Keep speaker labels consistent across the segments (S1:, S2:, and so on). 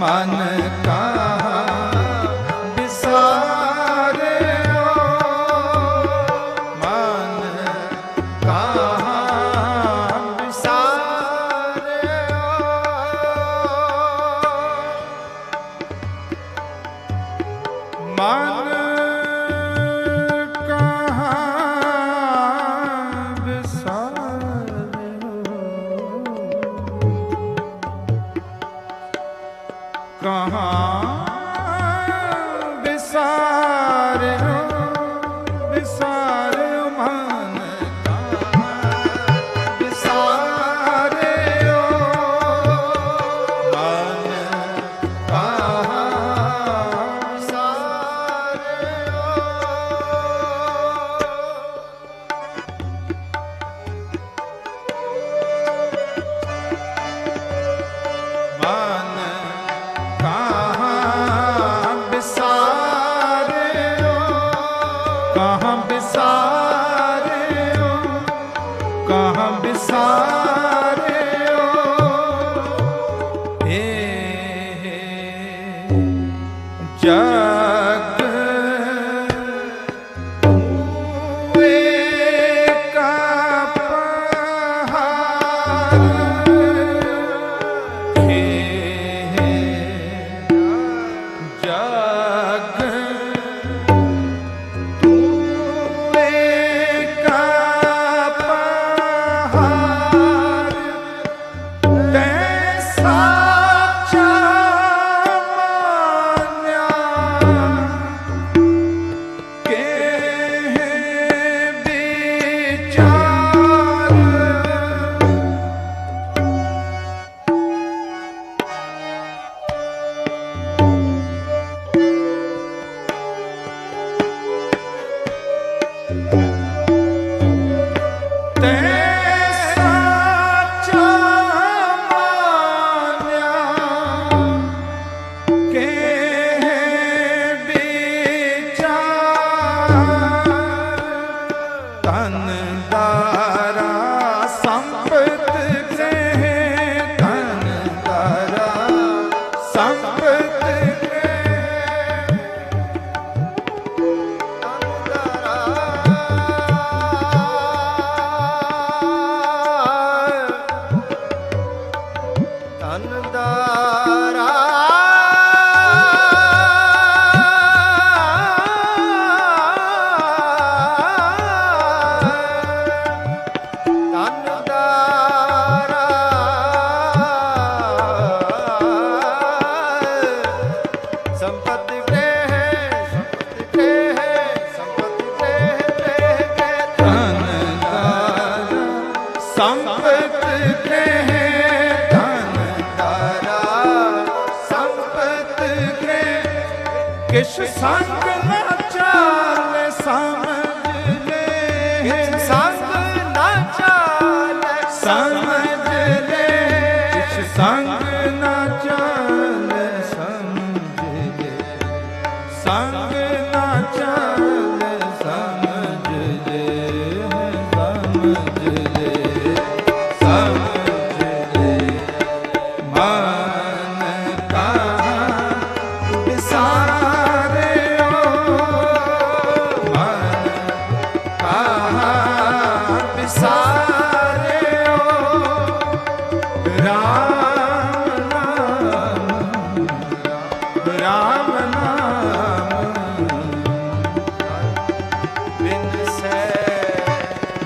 S1: मन 않는다. ਕਿਸ ਸੰਗ ਨਾ ਚਾਲ ਸਮਝ ਲੈ
S2: ਸੰਗ ਨਾ ਚਾਲ
S1: ਸਮਝ ਲੈ ਕਿਸ ਸੰਗ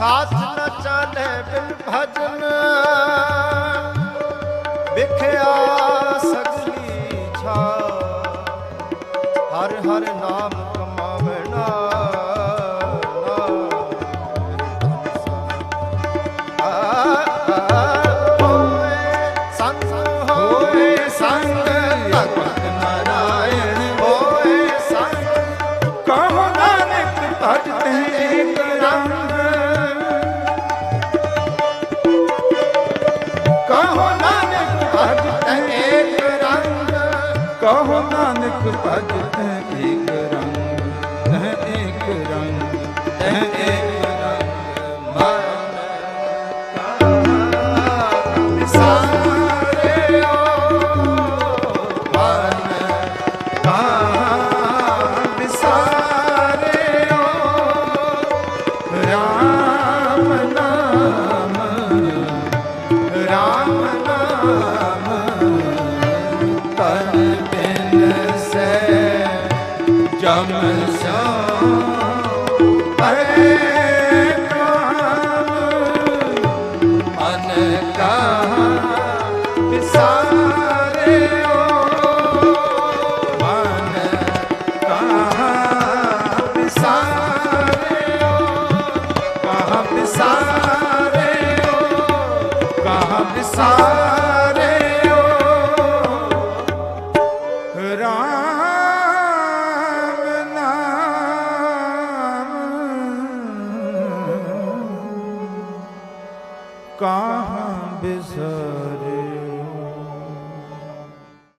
S1: ਸਾਥ ਨ ਚਾਲੇ
S2: ਬਿਨ ਭਜਨ। ਵਿਖਿਆ ਸਗਲੀ ਛਾ। ਹਰ ਹਰ ਨਾਮ
S1: ਕਹੋ ਨਾਨਕ
S2: ਭਜ
S1: ਕੀ ਕਰਾਂ ਕਰਮ ਸਾ